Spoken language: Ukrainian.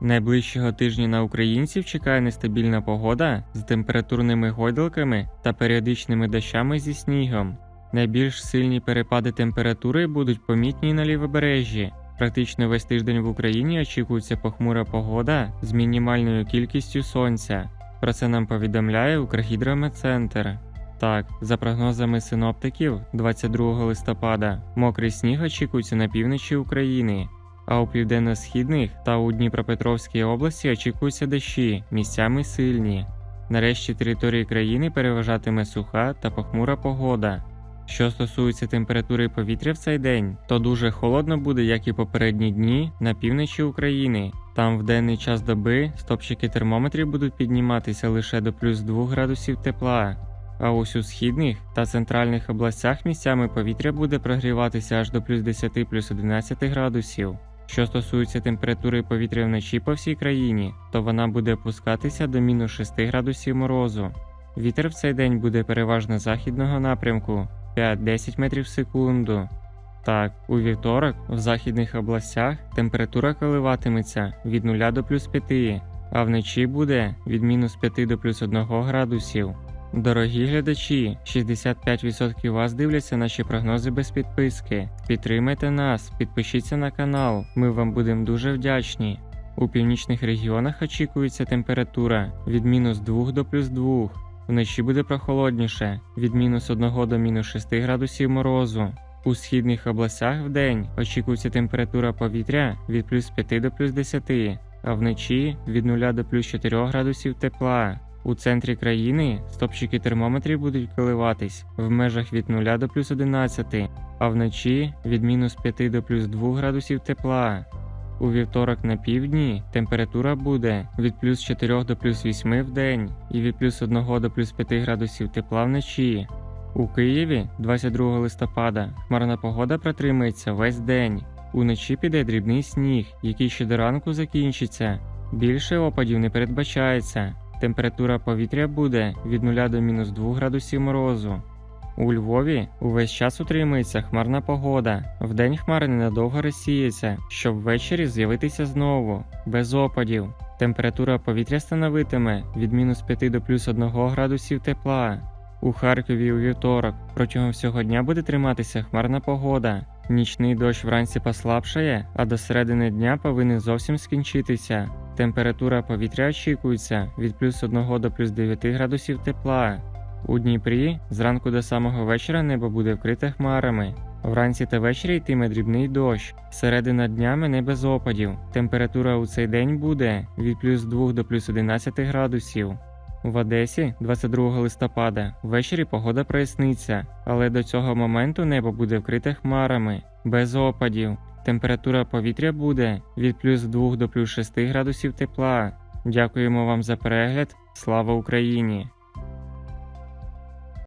Найближчого тижня на українців чекає нестабільна погода з температурними гойдалками та періодичними дощами зі снігом. Найбільш сильні перепади температури будуть помітні на лівобережжі. Практично весь тиждень в Україні очікується похмура погода з мінімальною кількістю сонця. Про це нам повідомляє Укргідрометцентр. Так, за прогнозами синоптиків, 22 листопада мокрий сніг очікується на півночі України, а у південно-східних та у Дніпропетровській області очікуються дощі, місцями сильні. Нарешті території країни переважатиме суха та похмура погода. Що стосується температури повітря в цей день, то дуже холодно буде, як і попередні дні на півночі України. Там в денний час доби стопчики термометрів будуть підніматися лише до плюс 2 градусів тепла. А ось у східних та центральних областях місцями повітря буде прогріватися аж до плюс 10 плюс 11 градусів. Що стосується температури повітря вночі по всій країні, то вона буде опускатися до мінус 6 градусів морозу. Вітер в цей день буде переважно західного напрямку 5-10 метрів в секунду. Так, у вівторок в західних областях температура коливатиметься від 0 до плюс 5, а вночі буде від мінус 5 до плюс 1 градусів. Дорогі глядачі, 65% вас дивляться наші прогнози без підписки. Підтримайте нас, підпишіться на канал, ми вам будемо дуже вдячні. У північних регіонах очікується температура від мінус 2 до плюс 2. Вночі буде прохолодніше від мінус 1 до мінус 6 градусів морозу. У східних областях в день очікується температура повітря від плюс 5 до плюс 10, а вночі від 0 до плюс 4 градусів тепла. У центрі країни стопчики термометрів будуть коливатись в межах від 0 до плюс 11, а вночі від мінус 5 до плюс 2 градусів тепла. У вівторок на півдні температура буде від плюс 4 до плюс 8 в день і від плюс 1 до плюс 5 градусів тепла вночі. У Києві 22 листопада хмарна погода протримається весь день. Уночі піде дрібний сніг, який ще до ранку закінчиться. Більше опадів не передбачається. Температура повітря буде від 0 до мінус 2 градусів морозу. У Львові увесь час утримується хмарна погода. Вдень хмари ненадовго розсіються, щоб ввечері з'явитися знову, без опадів. Температура повітря становитиме від мінус 5 до плюс 1 градусів тепла. У Харкові у вівторок протягом всього дня буде триматися хмарна погода. Нічний дощ вранці послабшає, а до середини дня повинен зовсім скінчитися. Температура повітря очікується від плюс 1 до плюс 9 градусів тепла. У Дніпрі зранку до самого вечора небо буде вкрите хмарами. Вранці та ввечері йтиме дрібний дощ. Середина днями не без опадів. Температура у цей день буде від плюс 2 до плюс 11 градусів. В Одесі 22 листопада ввечері погода проясниться, але до цього моменту небо буде вкрите хмарами, без опадів. Температура повітря буде від плюс 2 до плюс 6 градусів тепла. Дякуємо вам за перегляд. Слава Україні!